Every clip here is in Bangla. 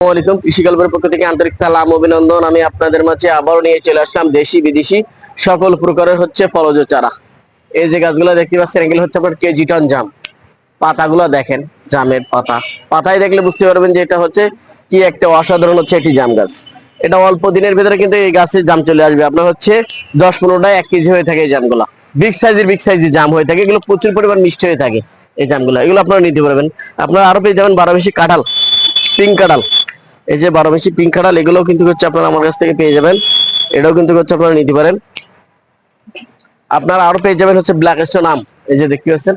আসসালামু আলাইকুম। কৃষি গল্পের পক্ষ থেকে আন্তরিক সালাম, অভিনন্দন। আমি আপনাদের মাঝে আবারও নিয়ে চলে আসলাম দেশি বিদেশি সকল প্রকারের হচ্ছে ফলজ চারা। এই যে গাছগুলো দেখতে পাচ্ছেন, এগুলো হচ্ছে আপনার কেজি টন জাম। পাতাগুলো দেখেন, জামের পাতা। পাতায় দেখলে বুঝতে পারবেন যে এটা হচ্ছে কি একটা অসাধারণ হচ্ছে একটি জাম গাছ। এটা অল্প দিনের ভিতরে কিন্তু এই গাছে জাম চলে আসবে। আপনার হচ্ছে দশ পনেরোটা এক কেজি হয়ে থাকে এই জামগুলা। বিগ সাইজের বিগ সাইজের জাম হয়ে থাকে। এগুলো প্রচুর পরিমাণ মিষ্টি হয়ে থাকে এই জামগুলো। এগুলো আপনারা নিতে পারবেন। আপনারা আরও পেয়ে যাবেন বারো বেশি কাঁঠাল, পিঙ্ক কাঁঠাল। এই যে বারো বেশি পিঙ্ক কাঁঠাল, এগুলোও কিন্তু হচ্ছে আপনারা আমার কাছ থেকে পেয়ে যাবেন। এটাও কিন্তু হচ্ছে আপনারা নিতে পারেন। আপনারা আরও পেয়ে যাবেন হচ্ছে ব্ল্যাক স্টোন আম। এই যে দেখতে পাচ্ছেন,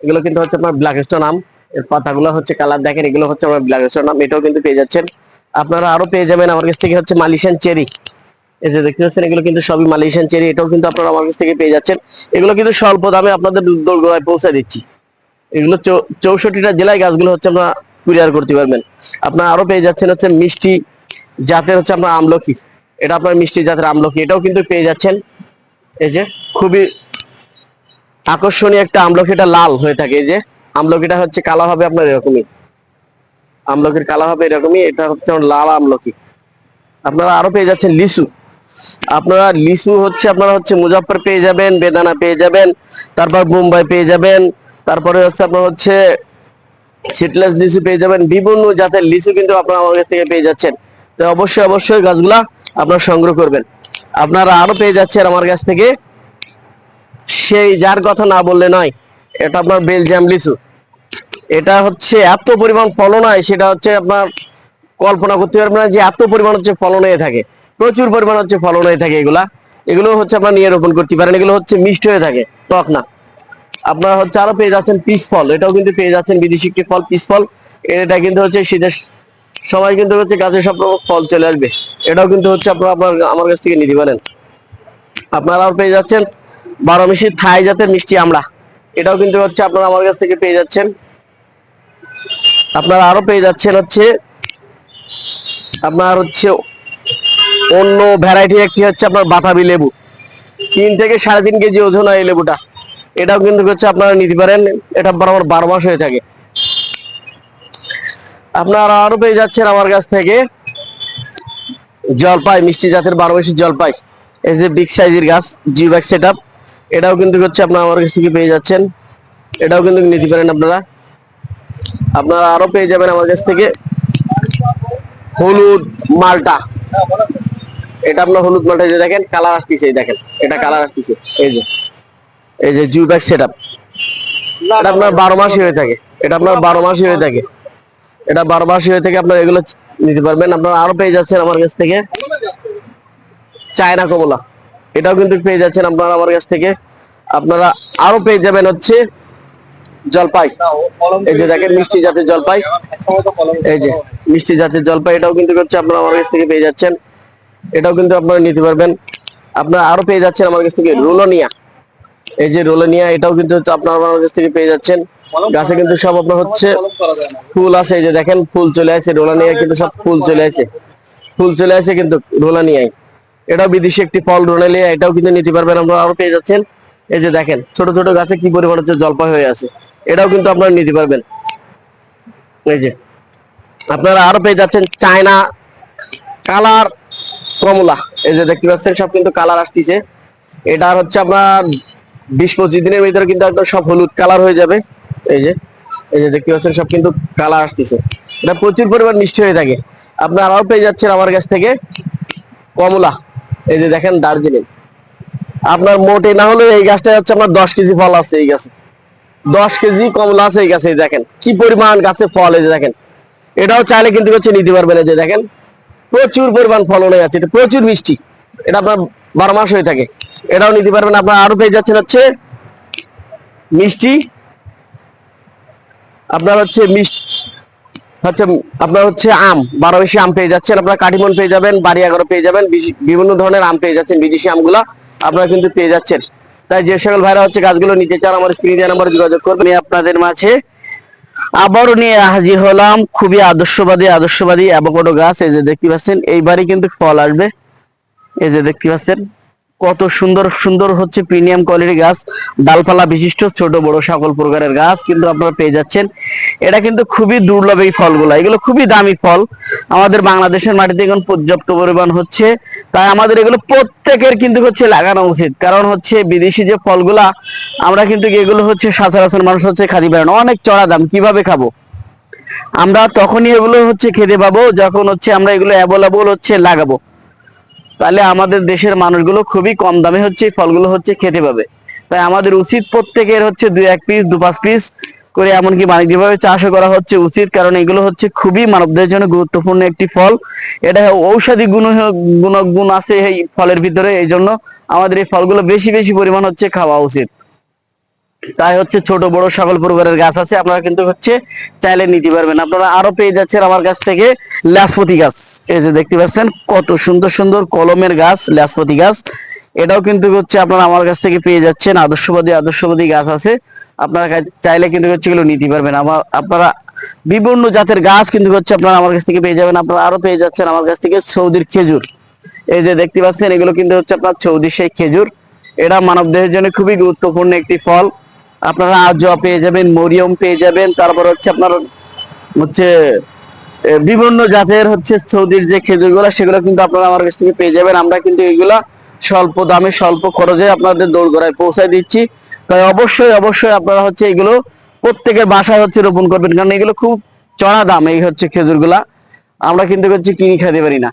এগুলো কিন্তু হচ্ছে আপনার ব্ল্যাক স্টোন আম। এর পাতাগুলো হচ্ছে কালার দেখেন, এগুলো হচ্ছে আমার ব্ল্যাক স্টোন আম, এটাও কিন্তু পেয়ে যাচ্ছেন। আপনারা আরও পেয়ে যাবেন আমার কাছ থেকে হচ্ছে মালিশিয়ান চেরি এই যে দেখতে পাচ্ছেন, এগুলো কিন্তু সবই মালয়েশিয়ান চেরি এটাও কিন্তু আপনারা আমার কাছ থেকে পেয়ে যাচ্ছেন। এগুলো কিন্তু স্বল্প দামে আপনাদের দোরগোড়ায় পৌঁছে দিচ্ছি। এগুলো চৌষট্টিটা জেলায় গাছগুলো হচ্ছে আমরা কুরিয়ার করতে পারবেন। আপনার আরও পেয়ে যাচ্ছেন হচ্ছে মিষ্টি জাতের হচ্ছে আপনার আমলকি। এটা আপনার মিষ্টি জাতের আমলকি, এটাও কিন্তু পেয়ে যাচ্ছেন। এই যে, খুবই আকর্ষণীয় একটা আমলকি, এটা লাল হয়ে থাকে। এই যে, আমলকিটা হচ্ছে কালো হবে আপনার এরকমই। আমলকির কালো হবে এরকমই, এটা হচ্ছে লাল আমলকি। আপনারা আরও পেয়ে যাচ্ছেন লিচু। আপনারা লিচু হচ্ছে, আপনারা হচ্ছে মুজাফর পেয়ে যাবেন, বেদানা পেয়ে যাবেন, তারপর মুম্বাই পেয়ে যাবেন, তারপরে হচ্ছে আপনার হচ্ছে সিটলেস লিচু পেয়ে যাবেন। বিভিন্ন জাতের লিচু কিন্তু আপনারা আমার কাছ থেকে পেয়ে যাচ্ছেন। তো অবশ্যই অবশ্যই গাছগুলা আপনারা সংগ্রহ করবেন। আপনারা আরও পেয়ে যাচ্ছেন আমার কাছ থেকে। সেই যার কথা না বললে নয়, এটা আপনার বেলজিয়াম লিচু। এটা হচ্ছে এত পরিমাণ ফলন হয়, সেটা হচ্ছে আপনার কল্পনা করতে পারবেন যে এত পরিমাণ হচ্ছে ফলন হয়ে থাকে। প্রচুর পরিমাণ হচ্ছে ফলন হয়ে থাকে এগুলা। এগুলো হচ্ছে আপনার নিয়ে রোপণ করতে পারেন। এগুলো হচ্ছে মিষ্টি হয়ে থাকে, টক না। আপনারা হচ্ছে আরও পেয়ে যাচ্ছেন পিস ফল এটাও কিন্তু পেয়ে যাচ্ছেন বিদেশি ফল পিস ফল এটা কিন্তু হচ্ছে শীতের সময় কিন্তু হচ্ছে গাছে সব রকম ফল চলে আসবে। এটাও কিন্তু হচ্ছে আপনারা আপনার আমার কাছ থেকে নিতে পারেন। আপনারা আরও পেয়ে যাচ্ছেন বারো মিশি থাই জাতের মিষ্টি আমড়া। এটাও কিন্তু হচ্ছে আপনারা আমার কাছ থেকে পেয়ে যাচ্ছেন। আপনারা আরও পেয়ে যাচ্ছেন হচ্ছে আপনার হচ্ছে অন্য ভ্যারাইটি একটি হচ্ছে আপনার বাতাবি লেবু। তিন থেকে সাড়ে তিন কেজি ওজন হয় এই লেবুটা। এটাও কিন্তু হচ্ছে আপনারা নিতে পারেন। এটা বরাবর বারো মাস হয়ে থাকে। আপনারা আরও পেয়ে যাচ্ছেন আমার কাছ থেকে জলপাই, মিষ্টি জাতের বারো মাসি জলপাই। এই যে বিগ সাইজের গাছ জি ব্যাগ সেট এটাও কিন্তু হচ্ছে আপনারা আমার কাছ থেকে পেয়ে যাচ্ছেন। এটাও কিন্তু নিতে পারেন আপনারা। আপনারা আরও পেয়ে যাবেন আমার কাছ থেকে হলুদ মালটা। এটা আপনার হলুদ মালটা যে দেখেন কালার আসতেছে দেখেন। এটা কালার আসতেছে। এই যে। এই যে জু ব্যাগ সেট এটা আপনার বারো মাসই হয়ে থাকে। এটা আপনার বারো মাসই হয়ে থাকে। এটা বারো মাসই হয়ে থাকে, আপনার এগুলো নিতে পারবেন। আপনারা আরও পেয়ে যাচ্ছেন আমার কাছ থেকে চায়না কমলা। এটাও কিন্তু পেয়ে যাচ্ছেন আপনারা আমার কাছ থেকে। আপনারা আরও পেয়ে যাবেন হচ্ছে জলপাই। এই যে দেখেন মিষ্টি জাতের জলপাই। এই যে মিষ্টি জাতের জলপাই, এটাও কিন্তু হচ্ছে আপনারা আমার কাছ থেকে পেয়ে যাচ্ছেন। এটাও কিন্তু আপনারা নিতে পারবেন। আপনারা আরও পেয়ে যাচ্ছেন আমার কাছ থেকে রোলোনিয়া এই যে রোলোনিয়া এটাও কিন্তু আপনারা আমার থেকে পেয়ে যাচ্ছেন। গাছে কিন্তু সব আপনার হচ্ছে ফুল আছে এই যে দেখেন ফুল চলে আসে রোলানিয়া কিন্তু সব ফুল চলে আসে। ফুল চলে আসে কিন্তু রোলানিয়ায়। এটাও বিদেশি একটি ফল রোলানিয়া এটাও কিন্তু নিতে পারবেন আপনারা আরও পেয়ে যাচ্ছেন। এই যে দেখেন ছোট ছোট গাছে কি পরিমাণ হচ্ছে জলপাই হয়ে আছে। এটাও কিন্তু আপনারা নিতে পারবেন। এই যে আপনারা আরও পেয়ে যাচ্ছেন চায়না কালার কমলা। এই যে দেখতে পাচ্ছেন সব কিন্তু কালার আসতেছে। এটা হচ্ছে আপনার বিশ পঁচিশ দিনের ভিতরে কিন্তু একদম সব হলুদ কালার হয়ে যাবে। এই যে এই যে দেখতে পাচ্ছেন, সব কিন্তু কালার আসতেছে। এটা প্রচুর পরিমাণ মিষ্টি হয়ে থাকে। আপনারা আরও পেয়ে যাচ্ছেন আমার কাছ থেকে কমলা। এই যে দেখেন দার্জিলিং। আপনার মোটে না হলে এই গাছটা হচ্ছে আপনার দশ কেজি ফল আছে এই গাছে। দশ কেজি কমলা আছে এই গাছে দেখেন। কি পরিমাণ গাছে ফল এই যে দেখেন। এটাও চাইলে কিন্তু হচ্ছে নিতে পারবেন এই যে দেখেন। প্রচুর পরিমাণ ফলন হয়ে যাচ্ছে, এটা প্রচুর মিষ্টি। এটা আপনার বারো মাস হয়ে থাকে। এটাও নিতে পারবেন। আপনার আরও পেয়ে যাচ্ছেন হচ্ছে মিষ্টি। আপনার হচ্ছে মিষ্টি, হচ্ছে, আপনার হচ্ছে আম। বারো বেশি আম পেয়ে যাচ্ছেন। আপনারা কাটিমন পেয়ে যাবেন বাড়ি এগারো পেয়ে যাবেন বিভিন্ন ধরনের আম পেয়ে যাচ্ছেন, বিদেশি আমগুলা আপনারা কিন্তু পেয়ে যাচ্ছেন। তাই যে সকল ভাইরা হচ্ছে গাছগুলো নিতে চান, আমার স্ক্রিন দেওয়া নাম্বারে যোগাযোগ করবেন। আপনাদের মাঝে আবারও নিয়ে হাজির হলাম। খুবই আদর্শবাদী আদর্শবাদী অ্যাভোকাডো গাছ। এই যে দেখতে পাচ্ছেন, এইবারই কিন্তু ফল আসবে। এই যে দেখতে পাচ্ছেন, কত সুন্দর সুন্দর হচ্ছে প্রিমিয়াম কোয়ালিটি গাছ। ডালপালা বিশিষ্ট, ছোট, বড় সকল প্রকারের গাছ কিন্তু আপনারা পেয়ে যাচ্ছেন। এটা কিন্তু খুবই দুর্লভ এই ফলগুলো। এগুলো খুবই দামি ফল। আমাদের বাংলাদেশের মাটিতে এখন পর্যাপ্ত পরিমাণ হচ্ছে। তাই আমাদের এগুলো প্রত্যেকের কিন্তু হচ্ছে লাগানো উচিত। কারণ হচ্ছে বিদেশি যে ফলগুলা, আমরা কিন্তু এগুলো হচ্ছে সচরাচর মানুষ হচ্ছে খাদি পারে না অনেক চড়া দাম, কীভাবে খাব? আমরা তখনই এগুলো হচ্ছে খেতে পাবো, যখন হচ্ছে আমরা এগুলো অ্যাভেলেবল হচ্ছে লাগাবো। তাহলে আমাদের দেশের মানুষগুলো খুবই কম দামে হচ্ছে এই ফলগুলো হচ্ছে খেতে পাবে। তাই আমাদের উচিত প্রত্যেকের হচ্ছে দুই এক পিস দু পাঁচ পিস করে এমনকি বাণিজ্যিকভাবে চাষও করা হচ্ছে উচিত, কারণ এগুলো হচ্ছে খুবই মানবদের জন্য গুরুত্বপূর্ণ একটি ফল। এটা ঔষধি গুণ গুণ গুণ আছে এই ফলের ভিতরে, এই জন্য আমাদের এই ফলগুলো বেশি বেশি পরিমাণ হচ্ছে খাওয়া উচিত। তাই হচ্ছে ছোট, বড় সকল প্রকারের গাছ আছে, আপনারা কিন্তু হচ্ছে চাইলে নিতে পারবেন। আপনারা আরও পেয়ে যাচ্ছেন আমার কাছ থেকে লাসপতি গাছ। এই যে দেখতে পাচ্ছেন, কত সুন্দর সুন্দর কলমের গাছ লাসপতি গাছ। এটাও কিন্তু হচ্ছে আপনারা আমার কাছ থেকে পেয়ে যাচ্ছেন, আদর্শবাদী আদর্শবাদী গাছ আছে। আপনারা চাইলে কিন্তু হচ্ছে এগুলো নিতে পারবেন। আমার আপনারা বিভিন্ন জাতের গাছ কিন্তু হচ্ছে আপনারা আমার কাছ থেকে পেয়ে যাবেন। আপনারা আরও পেয়ে যাচ্ছেন আমার কাছ থেকে সৌদির খেজুর। এই যে দেখতে পাচ্ছেন, এগুলো কিন্তু হচ্ছে আপনার সৌদি সেই খেজুর। এটা মানব দেহের জন্য খুবই গুরুত্বপূর্ণ একটি ফল। আপনারা আজোয়া পেয়ে যাবেন, মরিয়ম পেয়ে যাবেন। তারপর হচ্ছে আপনার হচ্ছে বিভিন্ন জাতের হচ্ছে সৌদির যে খেজুরগুলো, সেগুলো কিন্তু আপনারা আমার কাছ থেকে পেয়ে যাবেন। আমরা কিন্তু এগুলা স্বল্প দামে, স্বল্প খরচে আপনাদের দৌড়গড়ায় পৌঁছায় দিচ্ছি। তাই অবশ্যই অবশ্যই আপনারা হচ্ছে এগুলো প্রত্যেকের বাসায় হচ্ছে রোপণ করবেন, কারণ এগুলো খুব চড়া দাম এই হচ্ছে খেজুরগুলা। আমরা কিন্তু হচ্ছে কিনে খেতে পারি না।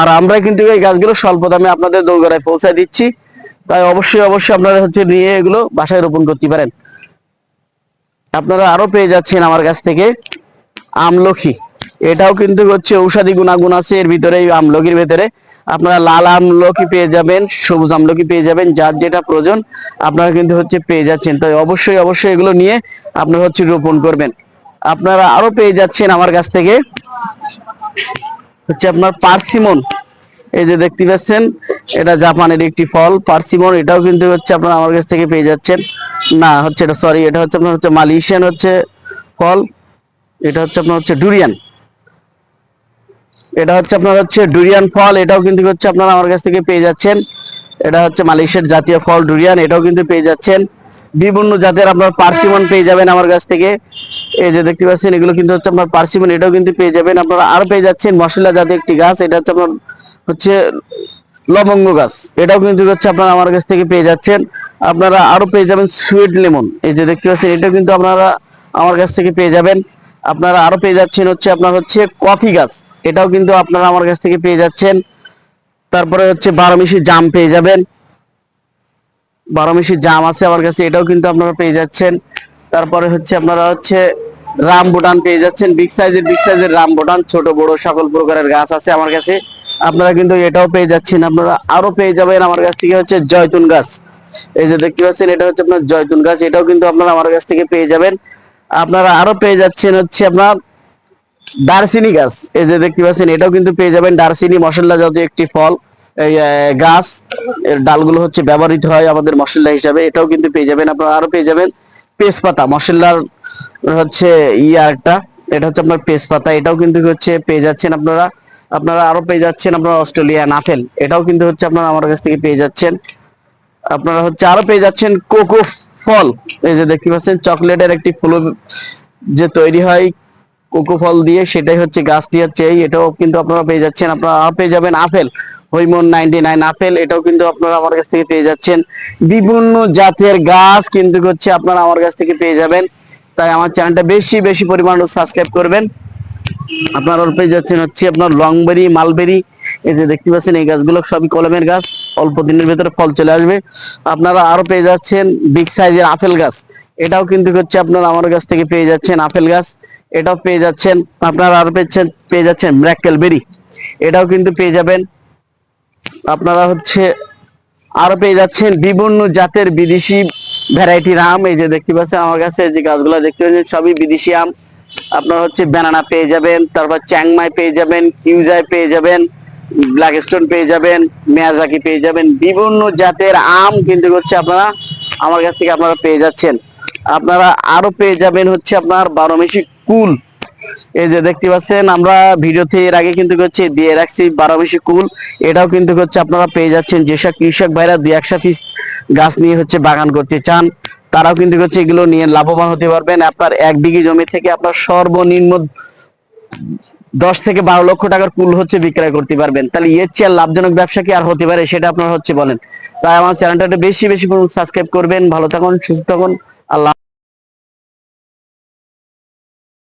আর আমরা কিন্তু এই গাছগুলো স্বল্প দামে আপনাদের দৌড়গড়ায় পৌঁছায় দিচ্ছি। তাই অবশ্যই অবশ্যই আপনারা হচ্ছে নিয়ে এগুলো বাসায় রোপণ করতে পারেন। আপনারা আরও পেয়ে যাচ্ছেন আমার কাছ থেকে আমলখি। এটাও কিন্তু হচ্ছে ঔষধি গুণাগুণ আছে। এর ভিতরে আমলকির ভিতরে আপনারা লাল আমলকি পেয়ে যাবেন, সবুজ আমলকি পেয়ে যাবেন, যার যেটা প্রয়োজন আপনারা কিন্তু হচ্ছে পেয়ে যাচ্ছেন। তাই অবশ্যই অবশ্যই এগুলো নিয়ে আপনারা হচ্ছে রোপণ করবেন। আপনারা আরও পেয়ে যাচ্ছেন আমার কাছ থেকে। হচ্ছে আপনার পার্সিমন। এই যে দেখতে পাচ্ছেন, এটা জাপানের একটি ফল, পার্সিমন। এটাও কিন্তু হচ্ছে আপনারা আমার কাছ থেকে পেয়ে যাচ্ছেন। না, হচ্ছে এটা সরি এটা হচ্ছে আপনার হচ্ছে মালয়েশিয়ান হচ্ছে ফল। এটা হচ্ছে আপনার হচ্ছে ডুরিয়ান। এটা হচ্ছে আপনার হচ্ছে ডুরিয়ান ফল, এটাও কিন্তু হচ্ছে আপনারা আমার কাছ থেকে পেয়ে যাচ্ছেন। এটা হচ্ছে মালয়েশিয়ার জাতীয় ফল ডুরিয়ান, এটাও কিন্তু পেয়ে যাচ্ছেন। বিভিন্ন জাতের আপনার পার্সিমন পেয়ে যাবেন আমার কাছ থেকে। এই যে দেখতে পাচ্ছেন, এগুলো কিন্তু হচ্ছে আপনার পার্সিমন, এটাও কিন্তু পেয়ে যাবেন। আপনারা আরও পেয়ে যাচ্ছেন মশলা জাতীয় একটি গাছ, এটা হচ্ছে আপনার হচ্ছে লবঙ্গ গাছ, এটাও কিন্তু হচ্ছে আপনারা আমার কাছ থেকে পেয়ে যাচ্ছেন। আপনারা আরও পেয়ে যাবেন সুইট লেমন, এই যে দেখতে পাচ্ছেন, এটাও কিন্তু আপনারা আমার কাছ থেকে পেয়ে যাবেন। আপনারা আরও পেয়ে যাচ্ছেন হচ্ছে আপনার হচ্ছে কফি গাছ এটাও কিন্তু আপনারা আমার কাছ থেকে পেয়ে যাচ্ছেন। তারপরে হচ্ছে বারোমিশি জাম পেয়ে যাবেন। বারোমিশি জাম আছে আমার কাছে, এটাও কিন্তু আপনারা পেয়ে যাচ্ছেন। তারপরে হচ্ছে আপনারা হচ্ছে রাম বুটান পেয়ে যাচ্ছেন। বিগ সাইজের বিগ সাইজের রাম বুটান, ছোট, বড় সকল প্রকারের গাছ আছে আমার কাছে। আপনারা কিন্তু এটাও পেয়ে যাচ্ছেন। আপনারা আরও পেয়ে যাবেন আমার কাছ থেকে হচ্ছে জয়তুন গাছ। এই যে দেখতে পাচ্ছেন, এটা হচ্ছে আপনার জয়তুন গাছ। এটাও কিন্তু আপনারা আমার কাছ থেকে পেয়ে যাবেন। আপনারা আরও পেয়ে যাচ্ছেন হচ্ছে আপনার দারচিনি গাছ। এই যে দেখতে পাচ্ছেন, এটাও কিন্তু পেয়ে যাবেন দারচিনি, মশলা জাতীয় একটি ফল। গাছ, এর ডালগুলো হচ্ছে ব্যবহৃত হয় আমাদের মশলা হিসাবে। এটাও কিন্তু পেয়ে যাবেন, আপনারা আরও পেয়ে যাবেন তেজপাতা, মশলার হচ্ছে ইয়া একটা এটা হচ্ছে আপনার তেজপাতা। এটাও কিন্তু হচ্ছে পেয়ে যাচ্ছেন আপনারা আপনারা আরও পেয়ে যাচ্ছেন আপনারা অস্ট্রেলিয়ান আপেল এটাও কিন্তু হচ্ছে আপনারা আমার কাছ থেকে পেয়ে যাচ্ছেন। আপনারা হচ্ছে আরও পেয়ে যাচ্ছেন কোকো ফল। এই যে দেখতে পাচ্ছেন, চকলেটের একটি ফুল যে তৈরি হয় কোকো ফল দিয়ে সেটাই হচ্ছে গাছটি হচ্ছে এই, এটাও কিন্তু আপনারা পেয়ে যাচ্ছেন। আপনারা পেয়ে যাবেন আপেল হৈমন নাইনটি নাইন আপেল, এটাও কিন্তু আপনারা আমার কাছ থেকে পেয়ে যাচ্ছেন। বিভিন্ন জাতের গাছ কিন্তু হচ্ছে আপনারা আমার কাছ থেকে পেয়ে যাবেন। তাই আমার চ্যানেলটা বেশি বেশি পরিমাণ সাবস্ক্রাইব করবেন। আপনার পেয়ে যাচ্ছেন হচ্ছে আপনার লংবেরি, মালবেরি, এই যে দেখতে পাচ্ছেন এই গাছগুলো সবই কলমের গাছ, অল্প দিনের ভেতরে ফল চলে আসবে। আপনারা আরও পেয়ে যাচ্ছেন বিগ সাইজের আপেল গাছ, এটাও কিন্তু হচ্ছে আপনারা আমার কাছ থেকে পেয়ে যাচ্ছেন আপেল গাছ। এটাও পেয়ে যাচ্ছেন, আপনারা আরও পেয়েছেন, পেয়ে যাচ্ছেন ব্র্যাকেল বেরি এটাও কিন্তু পেয়ে যাবেন। আপনারা হচ্ছে আরও পেয়ে যাচ্ছেন বিভিন্ন জাতের বিদেশি ভ্যারাইটির আম। এই যে দেখতে পাচ্ছেন আমার কাছে যে গাছগুলো দেখতে পাচ্ছেন, সবই বিদেশি আম। আপনার হচ্ছে ব্যানানা পেয়ে যাবেন, তারপর চ্যাংমাই পেয়ে যাবেন কিউজাই পেয়ে যাবেন ব্ল্যাক স্টোন পেয়ে যাবেন মেয়াজাকি পেয়ে যাবেন। বিভিন্ন জাতের আম কিন্তু হচ্ছে আপনারা আমার কাছ থেকে আপনারা পেয়ে যাচ্ছেন। আপনারা আরও পেয়ে যাবেন হচ্ছে আপনার বারোমেশি কুল। এই যে দেখতে পাচ্ছেন, আমরা ভিডিওতে এর আগে কিন্তু হচ্ছে দিয়ে রাখছি বারো বেশি কুল। এটাও কিন্তু হচ্ছে আপনারা পেয়ে যাচ্ছেন। যেসব কৃষক ভাইরা দুই একশো পিস গাছ নিয়ে হচ্ছে বাগান করতে চান, তারাও কিন্তু হচ্ছে এগুলো নিয়ে লাভবান হতে পারবেন। আপনার এক বিঘি জমি থেকে আপনার সর্বনিম্ন দশ থেকে বারো লক্ষ টাকার কুল হচ্ছে বিক্রয় করতে পারবেন। তাহলে এর চেয়ে আর লাভজনক ব্যবসা কি আর হতে পারে সেটা আপনারা হচ্ছে বলেন। তাই আমার চ্যানেলটা বেশি বেশি সাবস্ক্রাইব করবেন। ভালো থাকুন, সুস্থ থাকুন। আল্লাহ